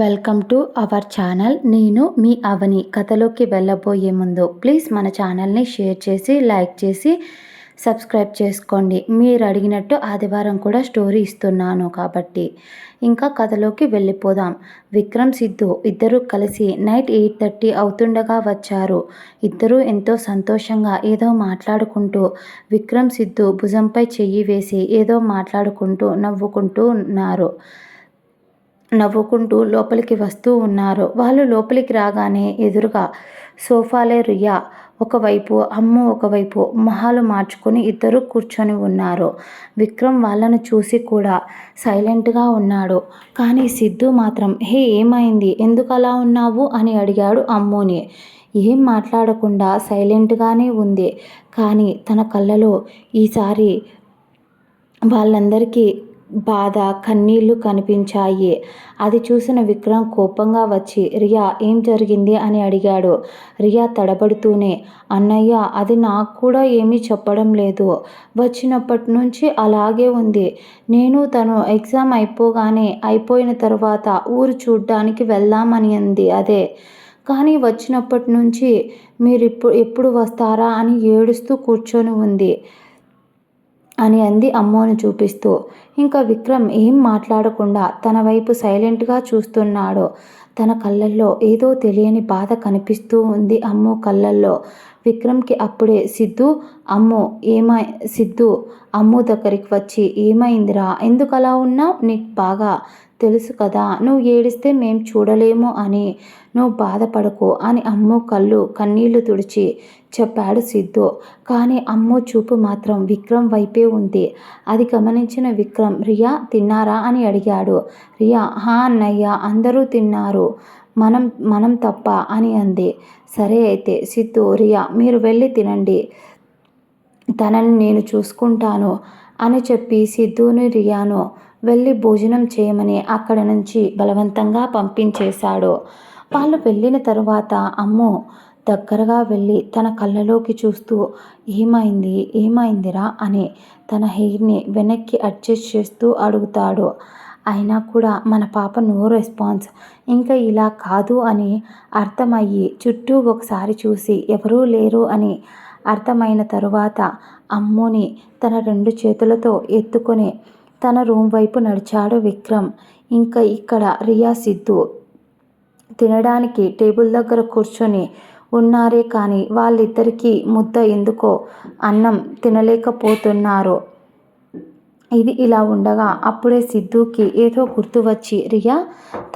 Welcome to our channel. నేను మీ అవని. కథలోకి వెళ్ళబోయే ముందు ప్లీజ్ మన ఛానల్ని షేర్ చేసి లైక్ చేసి సబ్స్క్రైబ్ చేసుకోండి. మీరు అడిగినట్టు ఆదివారం కూడా స్టోరీ ఇస్తున్నాను కాబట్టి. ఇంకా కథలోకి వెళ్ళిపోదాం. విక్రమ్ సిద్ధు ఇద్దరు కలిసి నైట్ ఎయిట్ థర్టీ అవుతుండగా వచ్చారు. ఇద్దరూ ఎంతో సంతోషంగా ఏదో మాట్లాడుకుంటూ విక్రమ్ సిద్ధు భుజంపై చెయ్యి వేసి ఏదో మాట్లాడుకుంటూ నవ్వుకుంటూ ఉన్నారు. నవ్వుకుంటూ లోపలికి వస్తూ ఉన్నారు. వాళ్ళు లోపలికి రాగానే ఎదురుగా సోఫాలే రియా ఒకవైపు అమ్ము ఒకవైపు మొహాలు మార్చుకొని ఇద్దరు కూర్చొని ఉన్నారు. విక్రమ్ వాళ్ళను చూసి కూడా సైలెంట్గా ఉన్నాడు. కానీ సిద్ధు మాత్రం హే ఏమైంది? ఎందుకు అలా ఉన్నావు? అని అడిగాడు అమ్ముని. ఏం మాట్లాడకుండా సైలెంట్గానే ఉంది. కానీ తన కళ్ళలో ఈసారి వాళ్ళందరికీ బాధ కన్నీళ్ళు కనిపించాయి. అది చూసిన విక్రమ్ కోపంగా వచ్చి రియా ఏం జరిగింది? అని అడిగాడు. రియా తడబడుతూనే అన్నయ్య అది నాకు కూడా ఏమీ చెప్పడం లేదు. వచ్చినప్పటి నుంచి అలాగే ఉంది. నేను తను ఎగ్జామ్ అయిపోగానే అయిపోయిన తర్వాత ఊరు చూడ్డానికి వెళ్దామని అంది. అదే. కానీ వచ్చినప్పటి నుంచి మీరు ఇప్పుడు ఎప్పుడు వస్తారా? అని ఏడుస్తూ కూర్చొని ఉంది. అని అంది అమ్మోను చూపిస్తూ. ఇంకా విక్రమ్ ఏం మాట్లాడకుండా తన వైపు సైలెంట్గా చూస్తున్నాడు. తన కళ్ళల్లో ఏదో తెలియని బాధ కనిపిస్తూ ఉంది అమ్ము కళ్ళల్లో. విక్రమ్కి అప్పుడే సిద్ధు అమ్ము ఏమై సిద్ధు అమ్ము దగ్గరికి వచ్చి ఏమైందిరా? ఎందుకు అలా ఉన్నావు? నీకు బాగా తెలుసు కదా నువ్వు ఏడిస్తే మేం చూడలేము అని. నువ్వు బాధపడకు అని అమ్ము కళ్ళు కన్నీళ్ళు తుడిచి చెప్పాడు సిద్ధు. కానీ అమ్ము చూపు మాత్రం విక్రమ్ వైపే ఉంది. అది గమనించిన విక్రమ్ రియా తిన్నారా? అని అడిగాడు. రియా హా అన్నయ్య అందరూ తిన్నారు. మనం మనం తప్ప అని అంది. సరే అయితే సిద్ధు రియా మీరు వెళ్ళి తినండి. తనని నేను చూసుకుంటాను అని చెప్పి సిద్ధుని రియాను వెళ్ళి భోజనం చేయమని అక్కడ నుంచి బలవంతంగా పంపించేశాడు. వాళ్ళు వెళ్ళిన తరువాత అమ్మో! దగ్గరగా వెళ్ళి తన కళ్ళలోకి చూస్తూ ఏమైంది? ఏమైందిరా? అని తన హెయిర్ని వెనక్కి అడ్జస్ట్ చేస్తూ అడుగుతాడు. అయినా కూడా మన పాప నో రెస్పాన్స్. ఇంకా ఇలా కాదు అని అర్థమయ్యి చుట్టూ ఒకసారి చూసి ఎవరూ లేరు అని అర్థమైన తరువాత అమ్ముని తన రెండు చేతులతో ఎత్తుకొని తన రూమ్ వైపు నడిచాడు విక్రమ్. ఇంకా ఇక్కడ రియా సిద్ధు తినడానికి టేబుల్ దగ్గర కూర్చొని ఉన్నారే కానీ వాళ్ళిద్దరికీ ముద్ద ఎందుకో అన్నం తినలేకపోతున్నారు. ఇది ఇలా ఉండగా అప్పుడే సిద్ధుకి ఏదో గుర్తు వచ్చి రియా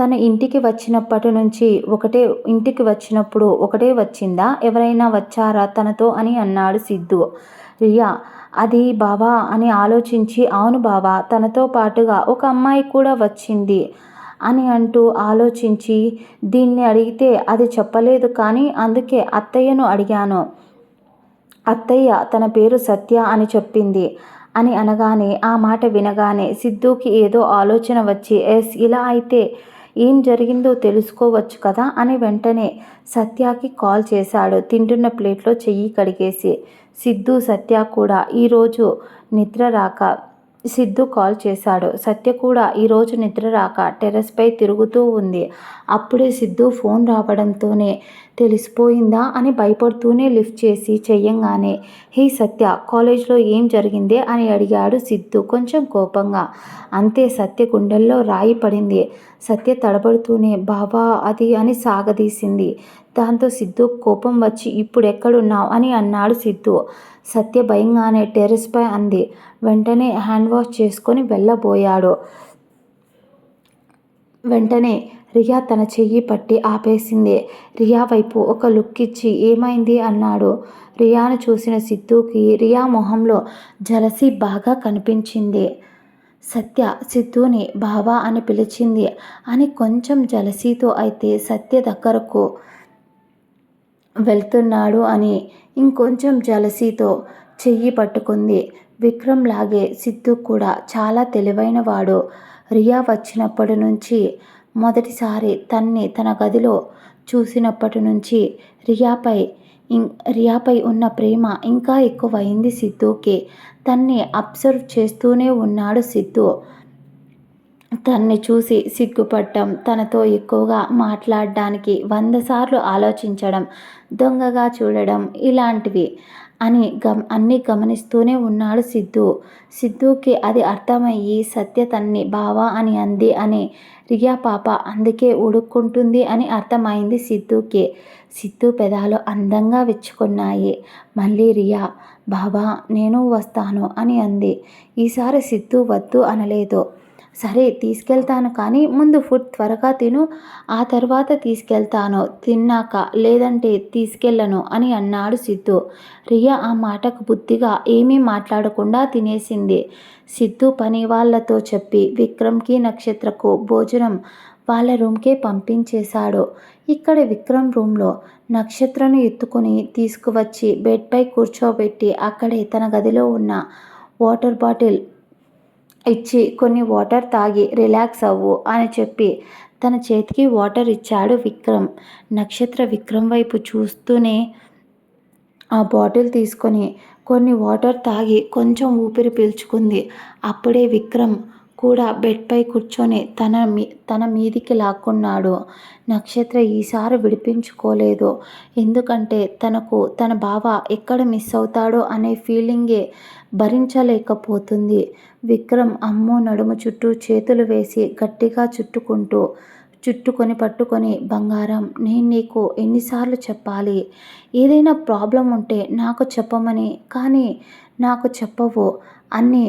తన ఇంటికి వచ్చినప్పటి నుంచి ఒకటే ఇంటికి వచ్చినప్పుడు ఒకటే వచ్చిందా? ఎవరైనా వచ్చారా తనతో? అని అన్నాడు సిద్ధు. రియా అది బావా అని ఆలోచించి అవును బావా తనతో పాటుగా ఒక అమ్మాయి కూడా వచ్చింది అని అంటూ ఆలోచించి దీన్ని అడిగితే అది చెప్పలేదు కానీ అందుకే అత్తయ్యను అడిగాను. అత్తయ్య తన పేరు సత్య అని చెప్పింది అని అనగానే ఆ మాట వినగానే సిద్ధుకి ఏదో ఆలోచన వచ్చి ఎస్ ఇలా అయితే ఏం జరిగిందో తెలుసుకోవచ్చు కదా? అని వెంటనే సత్యాకి కాల్ చేశాడు. తింటున్న ప్లేట్లో చెయ్యి కడిగేసి. సిద్ధు సత్య కూడా ఈరోజు నిద్ర రాక సిద్ధు కాల్ చేశాడు. సత్య కూడా ఈరోజు నిద్ర రాక టెర్రస్పై తిరుగుతూ ఉంది. అప్పుడే సిద్ధు ఫోన్ రావడంతోనే తెలిసిపోయిందా అని భయపడుతూనే లిఫ్ట్ చేసి చెయ్యంగానే హే సత్య కాలేజ్లో ఏం జరిగిందే అని అడిగాడు సిద్ధు కొంచెం కోపంగా. అంతే సత్య గుండెల్లో రాయి పడింది. సత్య తడబడుతూనే బావా అది అని సాగదీసింది. దాంతో సిద్ధు కోపం వచ్చి ఇప్పుడు ఎక్కడున్నావు అని అన్నాడు సిద్ధు. సత్య భయంగానే టెర్రస్పై అంది. వెంటనే హ్యాండ్ వాష్ చేసుకొని వెళ్ళబోయాడు. వెంటనే రియా తన చెయ్యి పట్టి ఆపేసింది. రియా వైపు ఒక లుక్ ఇచ్చి ఏమైంది అన్నాడు. రియాను చూసిన సిద్ధుకి రియా మొహంలో జలసి బాగా కనిపించింది. సత్య సిద్ధుని బావా అని పిలిచింది అని కొంచెం జలసీతో అయితే సత్య దగ్గరకు వెళ్తున్నాడు అని ఇంకొంచెం జలసీతో చెయ్యి పట్టుకుంది. విక్రమ్ లాగే సిద్ధు కూడా చాలా తెలివైనవాడు. రియా వచ్చినప్పటి నుంచి మొదటిసారి తన్ని తన గదిలో చూసినప్పటి నుంచి రియాపై రియాపై ఉన్న ప్రేమ ఇంకా ఎక్కువైంది సిద్ధుకి. తన్ని అబ్జర్వ్ చేస్తూనే ఉన్నాడు సిద్ధు. తన్ని చూసి సిగ్గుపడటం తనతో ఎక్కువగా మాట్లాడడానికి వంద సార్లు ఆలోచించడం దొంగగా చూడడం ఇలాంటివి. అని గమ్ అన్నీ గమనిస్తూనే ఉన్నాడు సిద్ధు. సిద్ధుకి అది అర్థమయ్యి సత్య తన్ని బావా అని అంది అని రియా పాప అందుకే ఉడుక్కుంటుంది అని అర్థమైంది సిద్ధుకి. సిద్ధు పెదాలు అందంగా విచ్చుకున్నాయి. మళ్ళీ రియా బాబా నేను వస్తాను అని అంది. ఈసారి సిద్ధు వద్దు అనలేదు. సరే తీసుకెళ్తాను కానీ ముందు ఫుడ్ త్వరగా తిను ఆ తర్వాత తీసుకెళ్తాను. తిన్నాక లేదంటే తీసుకెళ్ళను అని అన్నాడు సిద్ధు. రియా ఆ మాటకు బుద్ధిగా ఏమీ మాట్లాడకుండా తినేసింది. సిద్ధు పని వాళ్ళతో చెప్పి విక్రమ్కి నక్షత్రకు భోజనం వాళ్ళ రూమ్కే పంపించేశాడు. ఇక్కడ విక్రమ్ రూమ్లో నక్షత్రను ఎత్తుకొని తీసుకువచ్చి బెడ్పై కూర్చోబెట్టి అక్కడే తన గదిలో ఉన్న వాటర్ బాటిల్ ఇచ్చి కొన్ని వాటర్ తాగి రిలాక్స్ అవ్వు అని చెప్పి తన చేతికి వాటర్ ఇచ్చాడు విక్రమ్. నక్షత్ర విక్రమ్ వైపు చూస్తూనే ఆ బాటిల్ తీసుకొని కొన్ని వాటర్ తాగి కొంచెం ఊపిరి పీల్చుకుంది. అప్పుడే విక్రమ్ కూడా బెడ్పై కూర్చొని తన మీ తన మీదికి లాక్కున్నాడు. నక్షత్ర ఈసారి విడిపించుకోలేదు. ఎందుకంటే తనకు తన బావ ఎక్కడ మిస్ అవుతాడో అనే ఫీలింగే భరించలేకపోతుంది. విక్రమ్ అమ్మో నడుము చుట్టూ చేతులు వేసి గట్టిగా చుట్టుకుంటూ చుట్టుకొని పట్టుకొని బంగారం నేను నీకు ఎన్నిసార్లు చెప్పాలి. ఏదైనా ప్రాబ్లం ఉంటే నాకు చెప్పమని కానీ నాకు చెప్పవు అన్నీ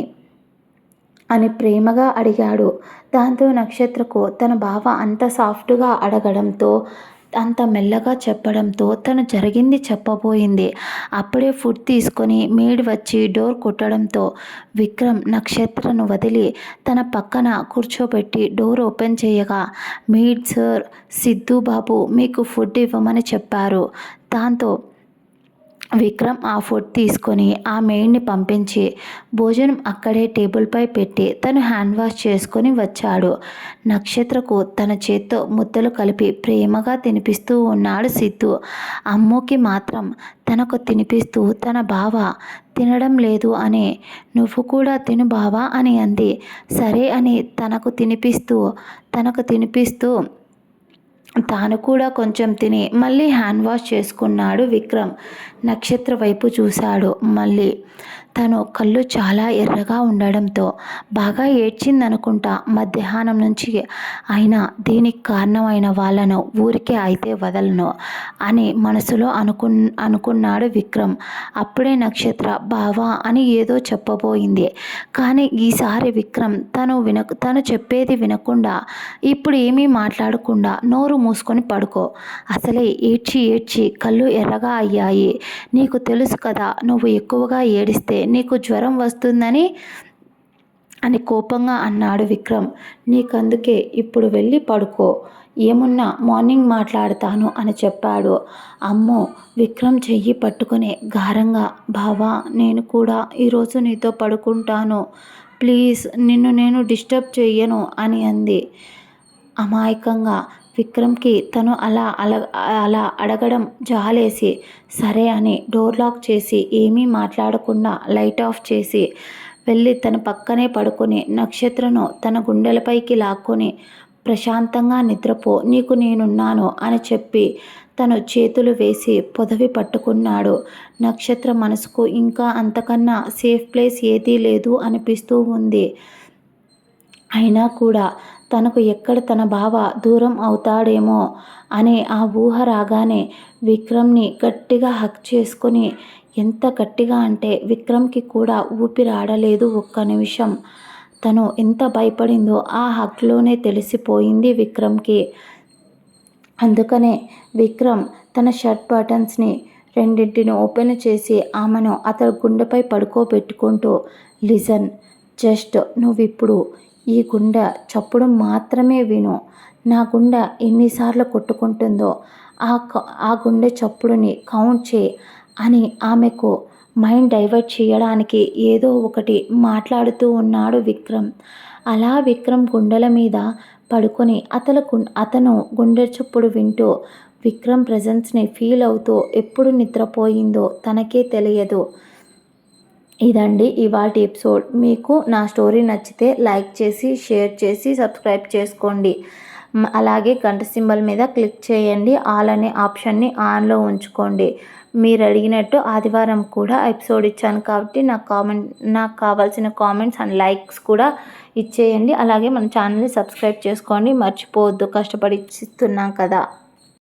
అని ప్రేమగా అడిగాడు. దాంతో నక్షత్రకు తన బావ అంత సాఫ్ట్గా అడగడంతో అంత మెల్లగా చెప్పడంతో తను జరిగింది చెప్పబోయింది. అప్పుడే ఫుడ్ తీసుకొని మేడ్ వచ్చి డోర్ కొట్టడంతో విక్రమ్ నక్షత్రను వదిలి తన పక్కన కూర్చోబెట్టి డోర్ ఓపెన్ చేయగా మీడ్ సార్ సిద్ధు బాబు మీకు ఫుడ్ ఇవ్వమని చెప్పారు. దాంతో విక్రమ్ ఆ ఫుడ్ తీసుకొని ఆ మెయిడ్ని పంపించి భోజనం అక్కడే టేబుల్పై పెట్టి తను హ్యాండ్ వాష్ చేసుకొని వచ్చాడు. నక్షత్రకు తన చేత్తో ముద్దలు కలిపి ప్రేమగా తినిపిస్తూ ఉన్నాడు సిద్ధు. అమ్మోకి మాత్రం తనకు తినిపిస్తూ తన బావ తినడం లేదు అని నువ్వు కూడా తిను బావా అని అంది. సరే అని తనకు తినిపిస్తూ తనకు తినిపిస్తూ తాను కూడా కొంచెం తిని మళ్ళీ హ్యాండ్ వాష్ చేసుకున్నాడు విక్రమ్. నక్షత్ర వైపు చూశాడు మళ్ళీ. తను కళ్ళు చాలా ఎర్రగా ఉండడంతో బాగా ఏడ్చిందనుకుంటా మధ్యాహ్నం నుంచి అయినా దీనికి కారణమైన వాళ్ళను ఊరికే అయితే వదలను అని మనసులో అనుకు అనుకున్నాడు విక్రమ్. అప్పుడే నక్షత్ర బావా అని ఏదో చెప్పబోయింది. కానీ ఈసారి విక్రమ్ తను విన తను చెప్పేది వినకుండా ఇప్పుడు ఏమీ మాట్లాడకుండా నోరు మూసుకొని పడుకో. అసలే ఏడ్చి ఏడ్చి కళ్ళు ఎర్రగా అయ్యాయి. నీకు తెలుసు కదా నువ్వు ఎక్కువగా ఏడిస్తే నీకు జ్వరం వస్తుందని అని కోపంగా అన్నాడు విక్రమ్. నీకందుకే ఇప్పుడు వెళ్ళి పడుకో. ఏమున్నా మార్నింగ్ మాట్లాడతాను అని చెప్పాడు. అమ్మో విక్రమ్ చెయ్యి పట్టుకునే గారంగా బావా నేను కూడా ఈరోజు నీతో పడుకుంటాను. ప్లీజ్ నిన్ను నేను డిస్టర్బ్ చెయ్యను అని అంది. అమాయకంగా విక్రమ్కి తను అలా అల అలా అడగడం జాలేసి సరే అని డోర్ లాక్ చేసి ఏమీ మాట్లాడకుండా లైట్ ఆఫ్ చేసి వెళ్ళి తన పక్కనే పడుకొని నక్షత్రను తన గుండెలపైకి లాక్కొని ప్రశాంతంగా నిద్రపో నీకు నేనున్నాను అని చెప్పి తను చేతులు వేసి పొదవి పట్టుకున్నాడు. నక్షత్ర మనసుకు ఇంకా అంతకన్నా సేఫ్ ప్లేస్ ఏదీ లేదు అనిపిస్తూ ఉంది. అయినా కూడా తనకు ఎక్కడ తన బావ దూరం అవుతాడేమో అనే ఆ ఊహ రాగానే విక్రమ్ని గట్టిగా హక్ చేసుకొని ఎంత గట్టిగా అంటే విక్రమ్కి కూడా ఊపిరాడలేదు ఒక్క నిమిషం. తను ఎంత భయపడిందో ఆ హక్లోనే తెలిసిపోయింది విక్రమ్కి. అందుకనే విక్రమ్ తన షర్ట్ బటన్స్ని రెండింటిని ఓపెన్ చేసి ఆమెను అతడు గుండెపై పడుకోబెట్టుకుంటూ లిజన్ జస్ట్ నువ్విప్పుడు ఈ గుండె చప్పుడు మాత్రమే విను. నా గుండె ఎన్నిసార్లు కొట్టుకుంటుందో ఆ ఆ గుండె చప్పుడుని కౌంట్ చేయి అని ఆమెకు మైండ్ డైవర్ట్ చేయడానికి ఏదో ఒకటి మాట్లాడుతూ ఉన్నాడు విక్రమ్. అలా విక్రమ్ గుండెల మీద పడుకొని అతను అతను గుండె చప్పుడు వింటూ విక్రమ్ ప్రజెన్స్ని ఫీల్ అవుతూ ఎప్పుడు నిద్రపోయిందో తనకే తెలియదు. ఇదండి ఇవాటి ఎపిసోడ్. మీకు నా స్టోరీ నచ్చితే లైక్ చేసి షేర్ చేసి సబ్స్క్రైబ్ చేసుకోండి. అలాగే గంట సింబల్ మీద క్లిక్ చేయండి. ఆల్ అనే ఆప్షన్ని ఆన్లో ఉంచుకోండి. మీరు అడిగినట్టు ఆదివారం కూడా ఎపిసోడ్ ఇచ్చాను కాబట్టి నాకు కామెంట్ నాకు కావాల్సిన కామెంట్స్ అండ్ లైక్స్ కూడా ఇచ్చేయండి. అలాగే మన ఛానల్ని సబ్స్క్రైబ్ చేసుకోండి. మర్చిపోవద్దు. కష్టపడి ఇస్తున్నాం కదా.